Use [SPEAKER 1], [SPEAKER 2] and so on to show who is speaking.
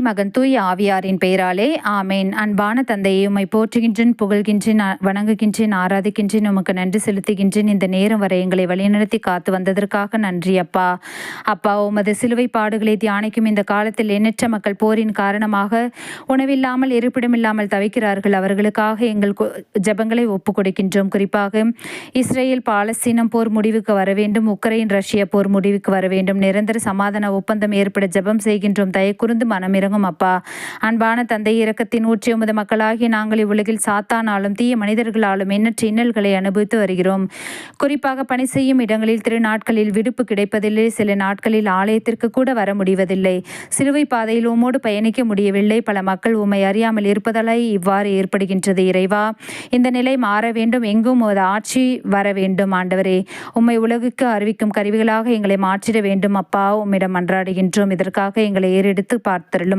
[SPEAKER 1] மகன் தூய் ஆவியாரின் பெயராலே ஆமேன். அன்பான தந்தையை உம்மை போற்றுகின்றேன் புகழ்கின்றேன் வணங்குகின்றேன் ஆராதிக்கின்றேன் உமக்கு நன்றி செலுத்துகின்றேன். இந்த நேரம் வரை எங்களை வழிநடத்தி காத்து வந்ததற்காக நன்றி அப்பா. அப்பா உமது சிலுவை பாடுகளை தியானிக்கும் இந்த காலத்தில் எண்ணற்ற மக்கள் போரின் காரணமாக உணவில்லாமல் இருப்பிடமில்லாமல் தவிக்கிறார்கள். அவர்களுக்காக எங்கள் ஜபங்களை ஜெபங்களை ஒப்புக் கொடுக்கின்றோம் குறிப்பாக இஸ்ரேல் பாலஸ்தீனம் போர் முடிவுக்கு வர வேண்டும் உக்ரைன் ரஷ்யா போர் முடிவுக்கு வர வேண்டும் நிரந்தர சமாதான ஒப்பந்தம் ஏற்பட ஜெபம் செய்கின்றோம். தயக்குறுந்து மனமிறங்கும் அப்பா. அன்பான தந்தை இரக்கத்தின் ஊற்றி உமது மக்களாகி நாங்கள் இவ்வுலகில் சாத்தானாலும் தீய மனிதர்களாலும் எண்ணற்ற இன்னல்களை அனுபவித்து வருகிறோம். குறிப்பாக பணி செய்யும் இடங்களில் திருநாட்களில் விடுப்பு கிடைப்பதில்லை. சில நாட்களில் ஆலயத்திற்கு கூட வர முடிவதில்லை. சிலுவை பாதையில் உமோடு பயணிக்க முடியவில்லை. பல மக்கள் உம்மை அறியாமல் இருப்பதாலே இவ்வாறு ஏற்படுகின்றது இறைவா. இந்த நிலை மாற வேண்டும். எங்கும் ஒரு ஆட்சி வர வேண்டும் ஆண்டவரே. உம்மை உலகுக்கு அறிவிக்கும் கருவிகளாக எங்களை மாற்றிட வேண்டும் அப்பா. உம்மிடம் மன்றாடுகின்றோம் இதற்காக எங்களை ஏறெடுத்து பார்த்தருளும்